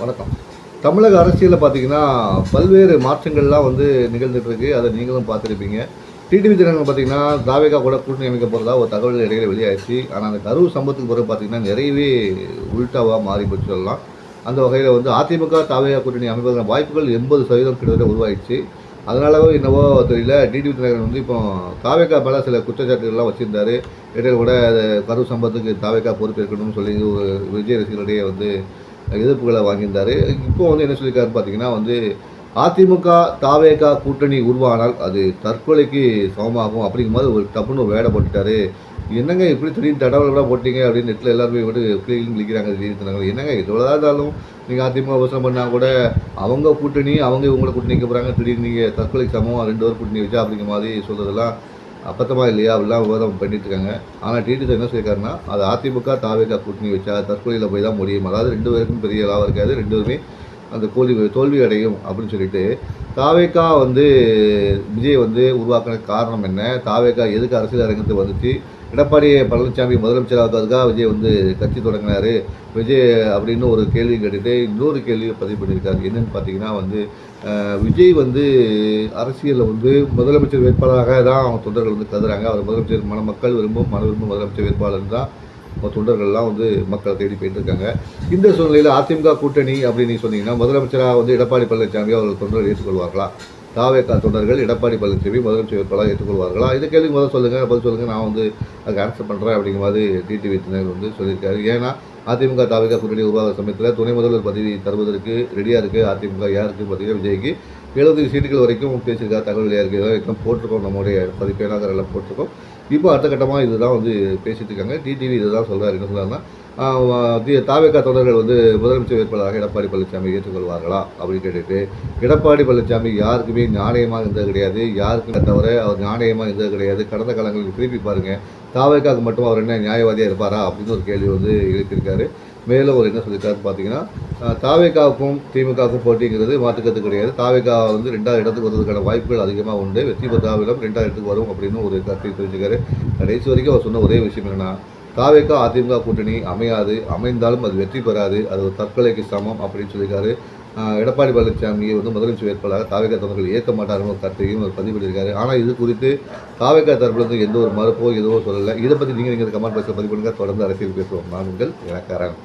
வணக்கம். தமிழக அரசியலில் பார்த்தீங்கன்னா பல்வேறு மாற்றங்கள்லாம் வந்து நிகழ்ந்துட்டுருக்கு. அதை நீங்களும் பார்த்துருப்பீங்க. டிடிவி தினங்கள் பார்த்தீங்கன்னா தாவேகா கூட கூட்டணி அமைக்க போகிறதா ஒரு தகவல் இடையில வெளியாயிடுச்சு. ஆனால் அந்த கரூர் சம்பவத்துக்கு பிறகு பார்த்தீங்கன்னா நிறையவே உள்டாவாக மாறி போச்சு சொல்லலாம் அந்த வகையில் வந்து அதிமுக தாவேகா கூட்டணி அமைப்பதற்கான வாய்ப்புகள் எண்பது சதவீதம் கிட்டத்தட்ட உருவாயிடுச்சு. அதனாலவோ என்னவோ தெரியல டிடிவி தினகரன் வந்து இப்போ தாவேக்கா மேலே சில குற்றச்சாட்டுகள்லாம் வச்சுருந்தாரு. இடையில கூட கருவு சம்பவத்துக்கு தாவேக்கா பொறுப்பேற்கணும்னு சொல்லி விஜய் ரசிகர்களிடையே வந்து எதிர்ப்புகளை வாங்கியிருந்தாரு. இப்போ வந்து என்ன சொல்லியிருக்காரு பார்த்தீங்கன்னா வந்து அதிமுக தாவேகா கூட்டணி உருவானால் அது தற்கொலைக்கு சமமாகும் அப்படிங்கும் போது ஒரு டப்புன்னு ஒரு போட்டுட்டாரு. என்னங்க இப்படி திடீர்னு தடவை போட்டீங்க அப்படின்னு நெட்டில் எல்லாருமே வந்து ஃபீலிங் கிளிக்கிறாங்க திடீர்னு என்னங்க எவ்வளோதான் இருந்தாலும் நீங்கள் அதிமுக விமர்சனம் பண்ணால் கூட அவங்க கூட்டணி அவங்க இவங்களை கூட்டணி போகிறாங்க திடீர்னு நீங்கள் தற்கொலைக்கு சமம் ரெண்டு பேர் கூட்டணி வச்சா அப்படிங்கிற மாதிரி சொல்கிறதெல்லாம் அப்பத்தமா இல்லையா? அப்படிலாம் விவாதம் பண்ணிட்டுருக்காங்க. ஆனால் டிடிசி என்ன சொல்லியிருக்காருன்னா அது அதிமுக தாவேக கூட்டணி வச்சா தற்கொலையில் போய் தான் முடியும். அதாவது ரெண்டு பேருக்கும் பெரிய லாபம் இருக்காது. ரெண்டு பேருமே அந்த தோல்வி தோல்வி அடையும் அப்படின்னு சொல்லிட்டு தாவேக்கா வந்து விஜய் வந்து உருவாக்கின காரணம் என்ன? தாவேக்கா எதுக்கு அரசியல் அரங்கத்துக்கு வந்துச்சு? எடப்பாடி பழனிசாமி முதலமைச்சராகிறதுக்காக விஜய் வந்து கட்சி தொடங்கினாரு. விஜய் அப்படின்னு ஒரு கேள்வி கேட்டுட்டு இன்னொரு கேள்வியை பதிவு பண்ணியிருக்காரு. என்னென்னு பார்த்தீங்கன்னா வந்து விஜய் வந்து அரசியலில் வந்து முதலமைச்சர் வேட்பாளராக தான் அவங்க தொண்டர்கள் வந்து கருதுறாங்க. அவர் முதலமைச்சர் மன மக்கள் விரும்பும் மன விரும்பும் முதலமைச்சர் வேட்பாளர் தான் அவங்க தொண்டர்கள்லாம் வந்து மக்களை தேடி போயிட்டு இருக்காங்க இந்த சூழ்நிலையில் அதிமுக கூட்டணி அப்படின்னு சொன்னீங்கன்னா முதலமைச்சராக வந்து எடப்பாடி பழனிசாமி அவர்கள் தொண்டர்கள் ஏற்றுக்கொள்வார்களா? தாவேக்கா தொண்டர்கள் எடப்பாடி பழனிசாமி முதலமைச்சர் வேட்பாளராக ஏற்றுக்கொள்வார்களா? இது கேள்வி முதல்ல சொல்லுங்கள் பதில் சொல்லுங்கள் நான் வந்து அதுக்கு ஆன்சர் பண்ணுறேன் அப்படிங்கிற மாதிரி டிடிவி தினர் வந்து சொல்லியிருக்காரு. ஏன்னா அதிமுக தாவேக்கா கூட்டணி உருவாக சமயத்தில் துணை முதல்வர் பதவி தருவதற்கு ரெடியாக இருக்குது அதிமுக யாருக்கு பார்த்தீங்கன்னா விஜய்க்கு. எழுபது சீட்டுகள் வரைக்கும் பேசியிருக்காரு தகவல் வெளியாக இருக்குது போட்டிருக்கோம் நம்முடைய பதிப்பேனாக எல்லாம் போட்டிருக்கோம். இப்போ அடுத்த கட்டமாக இதுதான் வந்து பேசிட்டு இருக்காங்க. டிடிவி இதுதான் சொல்றாரு என்ன சொல்றாருன்னா தாவேக்கா தொண்டர்கள் வந்து முதலமைச்சர் வேட்பாளராக எடப்பாடி பழனிசாமி ஏற்றுக்கொள்வார்களா? அப்படின்னு கேட்டுட்டு எடப்பாடி பழனிசாமி யாருக்குமே நாணயமாக இருந்தது கிடையாது. யாருக்குமே தவிர அவர் நாணயமாக இருந்தது கிடையாது. கடந்த காலங்களுக்கு திருப்பி பாருங்கள் தாவேக்காவுக்கு மட்டும் அவர் என்ன நியாயவாதியாக இருப்பாரா? அப்படின்னு ஒரு கேள்வி வந்து எழுப்பியிருக்காரு. மேலும் அவர் என்ன சொல்லியிருக்காரு பார்த்தீங்கன்னா தாவேக்காவுக்கும் திமுகவுக்கும் போட்டிங்கிறது மாற்றுக்கிறது கிடையாது. தாவேக்கா வந்து ரெண்டாவது இடத்துக்கு வரதுக்கான வாய்ப்புகள் அதிகமாக உண்டு. வெற்றி பெற்றாவிடம் ரெண்டாவது இடத்துக்கு வரும் அப்படின்னு ஒரு கருத்தை தெரிஞ்சுக்காரு கடைசி வரைக்கும் அவர் சொன்ன ஒரே விஷயம் என்னன்னா தாவேக்கா அதிமுக கூட்டணி அமையாது. அமைந்தாலும் அது வெற்றி பெறாது. அது ஒரு தற்கொலைக்கு சமம் அப்படின்னு சொல்லியிருக்காரு. எடப்பாடி பழனிசாமியை வந்து முதலமைச்சர் வேட்பாளராக தாவேக்கா தொண்டர்கள் ஏற்க மாட்டாருன்னு ஒரு கருத்தையும் அவர் பதிவு பண்ணியிருக்காரு ஆனால் இது குறித்து தாவேக்கா தரப்புல இருந்து எந்த ஒரு மறுப்போ எதுவோ சொல்லலை. இதை பற்றி நீங்கள் நீங்கள் கமெண்ட் பாக்ஸில் பதிவு பண்ணுங்கள் தொடர்ந்து அரசியல் பேசுவோம். நான் உங்கள் இலக்காரன்